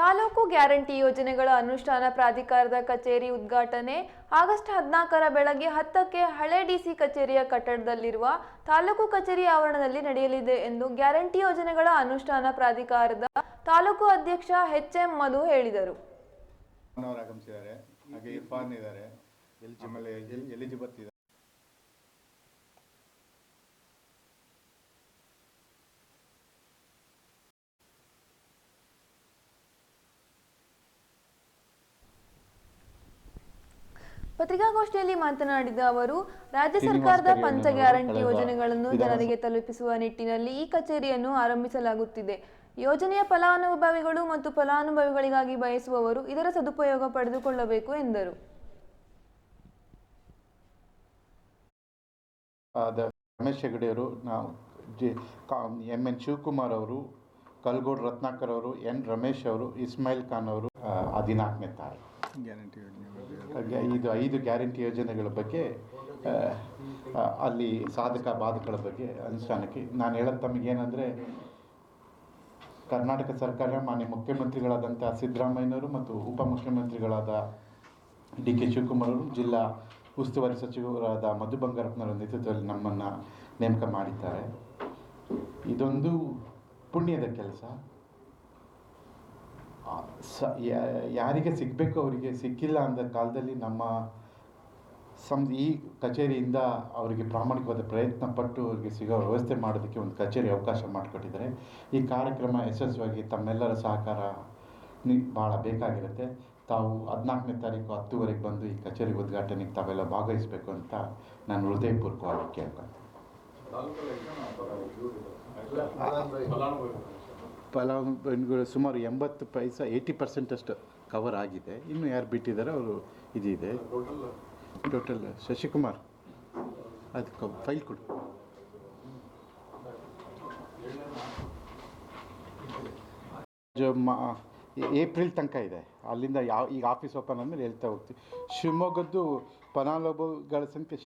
Taluk guarantee ಯೋಜನೆಗಳ ಅನುಷ್ಠಾನ ಪ್ರಾಧಿಕಾರದ ಕಚೇರಿ ಉದ್ಘಾಟನೆ. ಆಗಸ್ಟ್ ಹದಿನಾಲ್ಕರ ಬೆಳಗ್ಗೆ ಹತ್ತಕ್ಕೆ ಹಳೆ ಡಿಸಿ ಕಚೇರಿಯ ಕಟ್ಟಡದಲ್ಲಿರುವ ತಾಲೂಕು ಕಚೇರಿ ಆವರಣದಲ್ಲಿ ನಡೆಯಲಿದೆ ಎಂದು ಗ್ಯಾರಂಟಿ ಯೋಜನೆಗಳ ಅನುಷ್ಠಾನ ಪ್ರಾಧಿಕಾರದ ತಾಲೂಕು ಅಧ್ಯಕ್ಷ ಎಚ್ ಎಂ ಮಧು ಹೇಳಿದರು. ಅವರು ಪತ್ರಿಕಾಗೋಷ್ಠಿಯಲ್ಲಿ ಮಾತನಾಡಿದ ಅವರು ರಾಜ್ಯ ಸರ್ಕಾರದ ಪಂಚ ಗ್ಯಾರಂಟಿ ಯೋಜನೆಗಳನ್ನು ಜನರಿಗೆ ತಲುಪಿಸುವ ನಿಟ್ಟಿನಲ್ಲಿ ಈ ಕಚೇರಿಯನ್ನು ಆರಂಭಿಸಲಾಗುತ್ತಿದೆ. ಯೋಜನೆಯ ಫಲಾನುಭವಿಗಳು ಮತ್ತು ಫಲಾನುಭವಿಗಳಿಗಾಗಿ ಬಯಸುವವರು ಇದರ ಸದುಪಯೋಗ ಪಡೆದುಕೊಳ್ಳಬೇಕು ಎಂದರು. ಆದ ರಮೇಶ್ ಹೆಗಡೆಯವರು ನಾವು ಜಿ ಎಂ ಎನ್ ಶಿವಕುಮಾರ್ ಅವರು ಕಲ್ಗೋಡ್ ರತ್ನಾಕರ್ ಅವರು ಎನ್ ರಮೇಶ್ ಅವರು ಇಸ್ಮಾಯಿಲ್ ಖಾನ್ ಅವರು ಹದಿನಾಲ್ಕನೇ ತಾರೀಕು ಇದು ಐದು ಗ್ಯಾರಂಟಿ ಯೋಜನೆಗಳ ಬಗ್ಗೆ ಅಲ್ಲಿ ಸಾಧಕ ಬಾಧಕಗಳ ಬಗ್ಗೆ ಅನುಷ್ಠಾನಕ್ಕೆ ನಾನು ಹೇಳೋದು ತಮಗೇನೆಂದರೆ ಕರ್ನಾಟಕ ಸರ್ಕಾರ ಮಾನ್ಯ ಮುಖ್ಯಮಂತ್ರಿಗಳಾದಂಥ ಸಿದ್ದರಾಮಯ್ಯನವರು ಮತ್ತು ಉಪಮುಖ್ಯಮಂತ್ರಿಗಳಾದ ಡಿ ಕೆ ಶಿವಕುಮಾರ್ ಅವರು, ಜಿಲ್ಲಾ ಉಸ್ತುವಾರಿ ಸಚಿವರಾದ ಮಧು ಬಂಗಾರಪ್ಪನವರ ನೇತೃತ್ವದಲ್ಲಿ ನಮ್ಮನ್ನು ನೇಮಕ ಮಾಡಿದ್ದಾರೆ. ಇದೊಂದು ಪುಣ್ಯದ ಕೆಲಸ. ಸ ಯಾರಿಗೆ ಸಿಗಬೇಕು ಅವರಿಗೆ ಸಿಕ್ಕಿಲ್ಲ ಅಂದ ಕಾಲದಲ್ಲಿ ನಮ್ಮ ಸಂ, ಈ ಕಚೇರಿಯಿಂದ ಅವರಿಗೆ ಪ್ರಾಮಾಣಿಕವಾದ ಪ್ರಯತ್ನ ಪಟ್ಟು ಅವರಿಗೆ ಸಿಗೋ ವ್ಯವಸ್ಥೆ ಮಾಡೋದಕ್ಕೆ ಒಂದು ಕಚೇರಿ ಅವಕಾಶ ಮಾಡಿಕೊಟ್ಟಿದ್ದಾರೆ. ಈ ಕಾರ್ಯಕ್ರಮ ಯಶಸ್ವಿಯಾಗಿ ತಮ್ಮೆಲ್ಲರ ಸಹಕಾರ ಭಾಳ ಬೇಕಾಗಿರುತ್ತೆ. ತಾವು ಹದಿನಾಲ್ಕನೇ ತಾರೀಕು ಹತ್ತುವರೆಗೆ ಬಂದು ಈ ಕಚೇರಿ ಉದ್ಘಾಟನೆಗೆ ತಾವೆಲ್ಲ ಭಾಗವಹಿಸಬೇಕು ಅಂತ ನಾನು ಹೃದಯಪೂರ್ವಕವಾಗಿ ಕೇಳ್ಕೊಂತೀನಿ ಫಲಾನುಭವಿಗಳು ಸುಮಾರು ಎಂಬತ್ತು ಪೈಸ ಏಯ್ಟಿ ಪರ್ಸೆಂಟ್ ಅಷ್ಟು ಕವರ್ ಆಗಿದೆ ಇನ್ನು ಯಾರು ಬಿಟ್ಟಿದ್ದಾರೆ ಅವರು ಇದಿದೆ ಟೋಟಲ್ ಶಶಿಕುಮಾರ್ ಅದಕ್ಕೆ ಫೈಲ್ ಕೊಡು ಏಪ್ರಿಲ್ ತನಕ ಇದೆ ಅಲ್ಲಿಂದ ಯಾವ ಈಗ ಆಫೀಸ್ ಓಪನ್ ಆದಮೇಲೆ ಹೇಳ್ತಾ ಹೋಗ್ತೀವಿ ಶಿವಮೊಗ್ಗದ್ದು ಫಲಾನುಭವಿಗಳ ಸಂಖ್ಯೆ